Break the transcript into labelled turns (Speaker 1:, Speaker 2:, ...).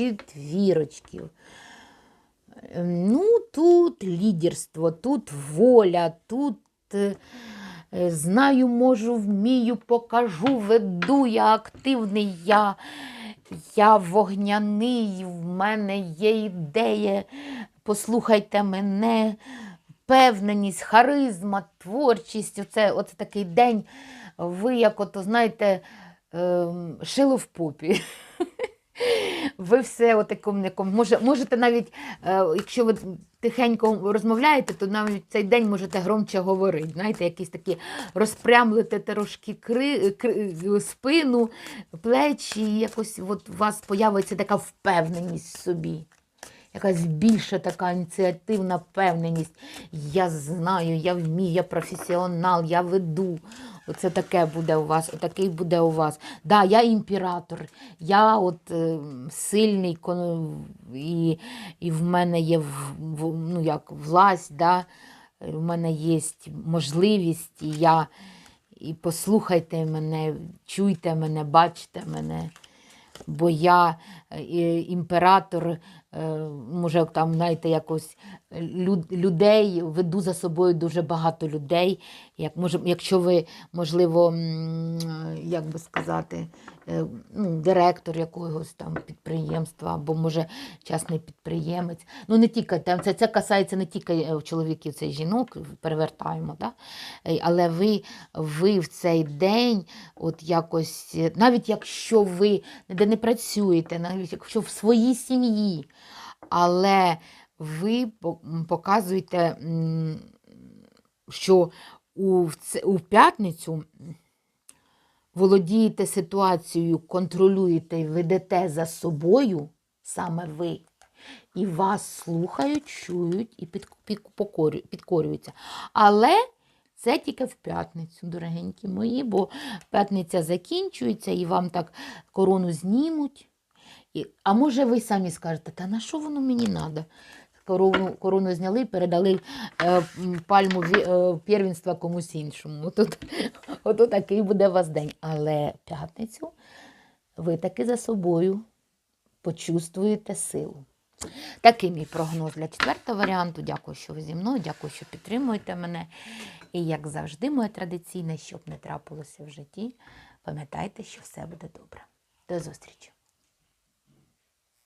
Speaker 1: четвірочки. Ну, тут лідерство, тут воля, тут е, е, знаю, можу, вмію, покажу, веду, я активний, я, я вогняний, в мене є ідея, послухайте мене, впевненість, харизма, творчість. Оце, оце такий день. Ви, як ото, знаєте, ем, шило в попі. Ви все отаком неком. Може, можете навіть, е, якщо ви тихенько розмовляєте, то навіть цей день можете громче говорити. Знаєте, якісь такі розпрямлите трошки кри, кри, спину, плечі, і якось от у вас появиться така впевненість в собі. Якась більша така ініціативна впевненість. Я знаю, я вмію, я професіонал, я веду. Оце таке буде у вас, отакий буде у вас. Да, я імператор, я от е, сильний і, і в мене є в, в- ну, як, власть, да? е, в мене є можливість, і я і послухайте мене, чуйте мене, бачте мене. Бо я е, імператор, е, може, там, знаєте, якось люд- людей веду за собою дуже багато людей. Як, може, якщо ви, можливо, як би сказати, е, ну, директор якогось там підприємства, або може частний підприємець. Ну, не тільки там, це, це касається не тільки е, чоловіків, це жінок, перевертаємо. Да? Е, Але ви, ви в цей день, от якось, е, навіть якщо ви ніде не працюєте, навіть якщо в своїй сім'ї, але ви показуєте, що у, п'ятницю володієте ситуацією, контролюєте і ведете за собою саме ви. І вас слухають, чують і під, під, підкорюються. Але це тільки в п'ятницю, дорогенькі мої, бо п'ятниця закінчується і вам так корону знімуть. І, а може ви самі скажете, та на що воно мені треба? Корону, корону зняли, передали е, пальму е, первенства комусь іншому. Отут, отут такий буде у вас день. Але п'ятницю ви таки за собою почувствуєте силу. Такий мій прогноз для четвертого варіанту. Дякую, що ви зі мною, дякую, що підтримуєте мене. І як завжди, моє традиційне, щоб не трапилося в житті, пам'ятайте, що все буде добре. До зустрічі!